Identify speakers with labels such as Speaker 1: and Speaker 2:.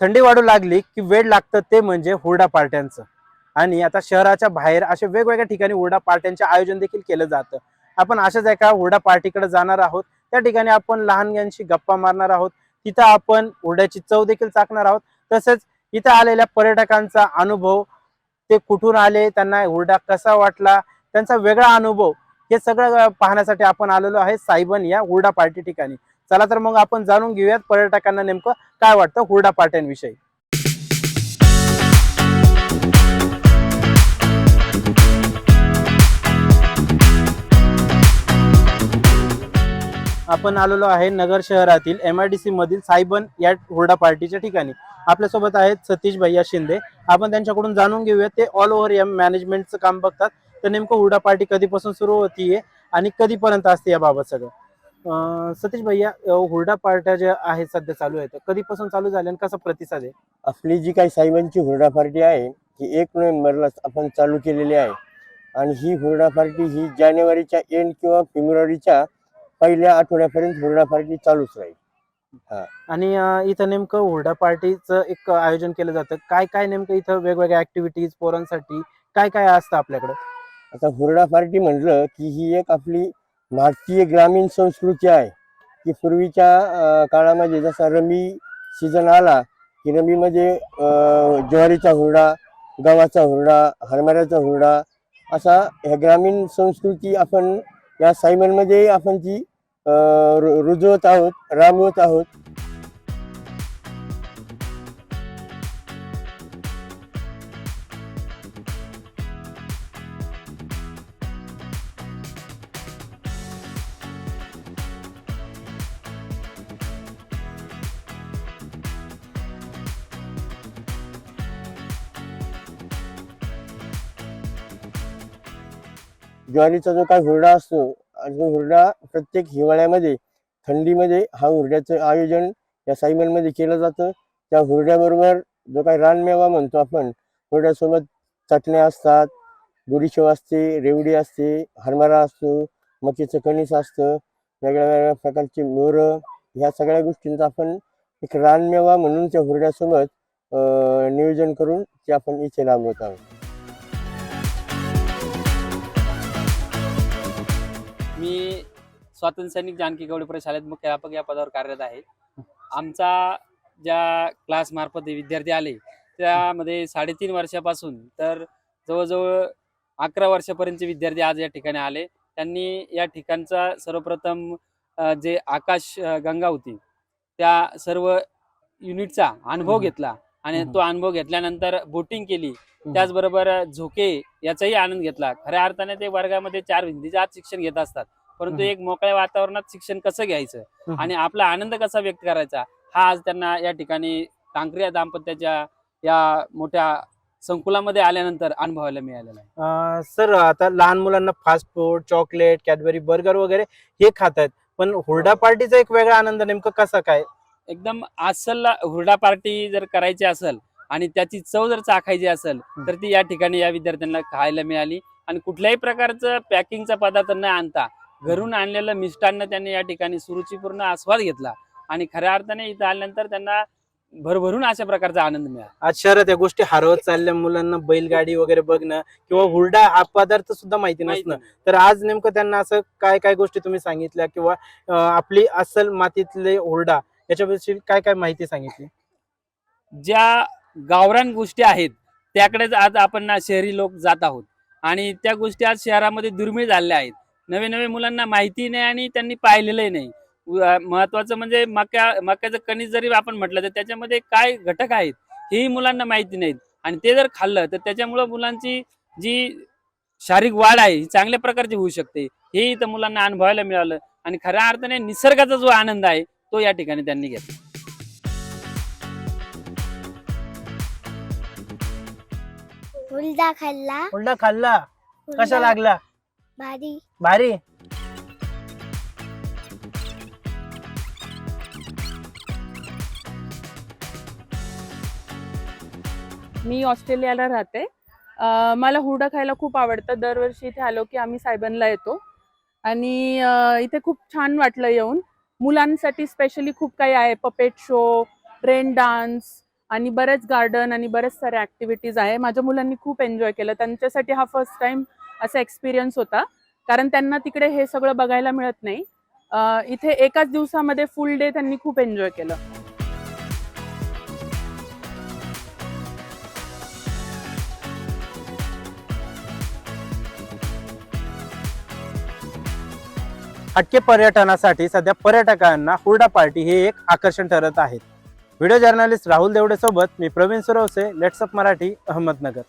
Speaker 1: थंडी वाढू लागली की वेळ लागतं ते म्हणजे हुरडा पार्ट्यांचं. आणि आता शहराच्या बाहेर अशा वेगवेगळ्या ठिकाणी हुरडा पार्ट्यांचे आयोजन देखील केलं जातं. आपण अशाच एका हुरडा पार्टीकडे जाणार आहोत. त्या ठिकाणी आपण लहानग्यांशी गप्पा मारणार आहोत. तिथं आपण हुरड्याची चव देखील चाकणार आहोत. तसेच इथं आलेल्या पर्यटकांचा अनुभव ते कुठून आले त्यांना हुरडा कसा वाटला त्यांचा वेगळा अनुभव हे सगळं पाहण्यासाठी आपण आलेलो आहे सायबन या हुरडा पार्टी ठिकाणी. चला तर मग आपण जाणून घेऊयात पर्यटकांना नेमकं काय वाटतं हुरडा पार्ट्यांविषयी आपण आलेलो आहे नगर शहरातील एम आय डी सी मधील सायबन या हुरडा पार्टीच्या ठिकाणी. आपल्यासोबत आहेत सतीश भैया शिंदे. आपण त्यांच्याकडून जाणून घेऊया ते ऑल ओव्हर या मॅनेजमेंटचं काम बघतात. तर नेमकं हुरडा पार्टी कधीपासून सुरू होतीये आणि कधीपर्यंत असते याबाबत सगळं? सतीश भैया हुरडा पार्ट्या ज्या आहेत सध्या चालू आहेत कधीपासून चालू झाल्या आणि कसा प्रतिसाद आहे?
Speaker 2: आपली जी काही साहेबांची हुरडा पार्टी आहे ती एक नोव्हेंबरला आपण चालू केलेली आहे. आणि ही हुरडा पार्टी ही जानेवारीच्या एंड किंवा फेब्रुवारीच्या पहिल्या आठवड्यापर्यंत हुरडा पार्टी चालूच राहील.
Speaker 1: आणि इथं नेमकं हुरडा पार्टीचं एक आयोजन केलं जातं. काय काय नेमकं इथं वेगवेगळ्या ऍक्टिव्हिटीज पोरांसाठी काय काय असतं आपल्याकडं?
Speaker 2: आता हुरडा पार्टी म्हटलं की ही एक आपली भारतीय ग्रामीण संस्कृती आहे की पूर्वीच्या काळामध्ये जसा रमी सीझन आला की रमीमध्ये ज्वारीचा हुरडा गव्हाचा हुरडा हरभऱ्याचा हुरडा असा ह्या ग्रामीण संस्कृती आपण या सायमनमध्ये आपण ती रु- रुजवत आहोत राबवत आहोत ज्वारीचा जो काय हुरडा असतो जो हुरडा प्रत्येक हिवाळ्यामध्ये थंडीमध्ये हा हुरड्याचं आयोजन या सायमनमध्ये केलं जातं. त्या हुरड्याबरोबर जो काही रानमेवा म्हणतो आपण हुरड्यासोबत चटण्या असतात गुडीशेव असते रेवडी असते हरभरा असतो मकीचं कणीस असतं वेगळ्या वेगळ्या प्रकारची मोरं ह्या सगळ्या गोष्टींचा आपण एक रानमेवा म्हणून त्या हुरड्यासोबत नियोजन करून ते आपण इथे राबवत आहोत.
Speaker 3: मी स्वातंत्र्य सैनिक जानकी गौडी प्रशालेत मुख्याध्यापक या पदावर कार्यरत आहे. आमचा ज्या क्लास मार्फत विद्यार्थी आले त्यामध्ये साडेतीन वर्षापासून तर जवळजवळ अकरा वर्षापर्यंतचे विद्यार्थी आज या ठिकाणी आले. त्यांनी या ठिकाणचा सर्वप्रथम जे आकाश गंगा होती त्या सर्व युनिटचा अनुभव. घेतला. आणि. तो अनुभव घेतल्यानंतर बोटिंग केली. त्याचबरोबर झोके याचाही आनंद घेतला. खऱ्या अर्थाने ते वर्गामध्ये चार भिंतीच्या आत शिक्षण घेत असतात. परंतु. एक मोकळ्या वातावरणात शिक्षण कसं घ्यायचं. आणि आपला आनंद कसा व्यक्त करायचा? हा आज त्यांना या ठिकाणी कांक्रिया दाम्पत्याच्या या मोठ्या संकुलामध्ये आल्यानंतर अनुभवायला मिळालेला आहे.
Speaker 1: सर आता लहान मुलांना fast food chocolate Cadbury burger वगैरे हे खात आहेत पण हुरडा पार्टीचा एक वेगळा आनंद नेमकं कसा काय?
Speaker 3: एकदम अस्सल हुरडा पार्टी जर करायची असेल आणि त्याची चव जर चाखायची असेल तर ती या ठिकाणी या विद्यार्थ्यांना खायला मिळाली. आणि कुठल्याही प्रकारचं पॅकिंगचा पदार्थ न आणता घरून आणलेलं मिष्टान्न त्यांनी या ठिकाणी सुरुचीपूर्ण आस्वाद घेतला. आणि खऱ्या अर्थाने इथं आल्यानंतर त्यांना भरभरून अशा प्रकारचा आनंद मिळाला.
Speaker 1: आज शहरात या गोष्टी हरवत चालल्या मुलांना बैलगाडी वगैरे बघणं किंवा हुरडा हा पदार्थ सुद्धा माहिती नसणं. तर आज नेमकं त्यांना असं काय काय गोष्टी तुम्ही सांगितल्या किंवा आपली अस्सल मातीतले हुरडा याच्याबद्दल काय काय माहिती सांगितली?
Speaker 3: ज्या गावरान गोष्टी आहेत त्याकडेच आज आपण ना शहरी लोक जात आहोत. आणि त्या गोष्टी आज शहरामध्ये दुर्मिळ झालेल्या आहेत. नवे नवे मुलांना माहिती नाही आणि त्यांनी पाहिलेलंही नाही. महत्वाचं म्हणजे मक्या मक्याचं कणीस जरी आपण म्हटलं तर त्याच्यामध्ये काय घटक आहेत हेही मुलांना माहिती नाहीत. आणि ते जर खाल्लं तर त्याच्यामुळं मुलांची जी शारीरिक वाढ आहे ही चांगल्या प्रकारची होऊ शकते. हे इथं मुलांना अनुभवायला मिळालं. आणि खऱ्या अर्थाने निसर्गाचा जो आनंद आहे तो या ठिकाणी त्यांनी घेतला.
Speaker 4: हुलदा खाल्ला.
Speaker 1: हुरडा खाल्ला. कसा
Speaker 4: हुलडा
Speaker 1: लागला?
Speaker 4: भारी.
Speaker 1: भारी?
Speaker 5: मी ऑस्ट्रेलियाला राहते. अ, मला हुरडा खायला खूप आवडतं. दरवर्षी इथे आलो की आम्ही सायबनला येतो. आणि अ, इथे खूप छान वाटलं येऊन. मुलांसाठी स्पेशली खूप काही आहे. पपेट शो रेन डान्स आणि बरेच गार्डन आणि बरेच साऱ्या ऍक्टिव्हिटीज आहे. माझ्या मुलांनी खूप एन्जॉय केलं. त्यांच्यासाठी हा फर्स्ट टाइम असा एक्सपिरियन्स होता. कारण त्यांना तिकडे हे सगळं बघायला मिळत नाही. इथे एकाच दिवसामध्ये फुल डे त्यांनी खूप एन्जॉय केलं.
Speaker 1: हटके पर्यटनासाठी सध्या पर्यटकांना हुरडा पार्टी हे एक आकर्षण ठरत आहेत व्हिडिओ जर्नलिस्ट राहुल देवडे सोबत मी प्रवीण सुरवसे लेट्सअप मराठी अहमदनगर.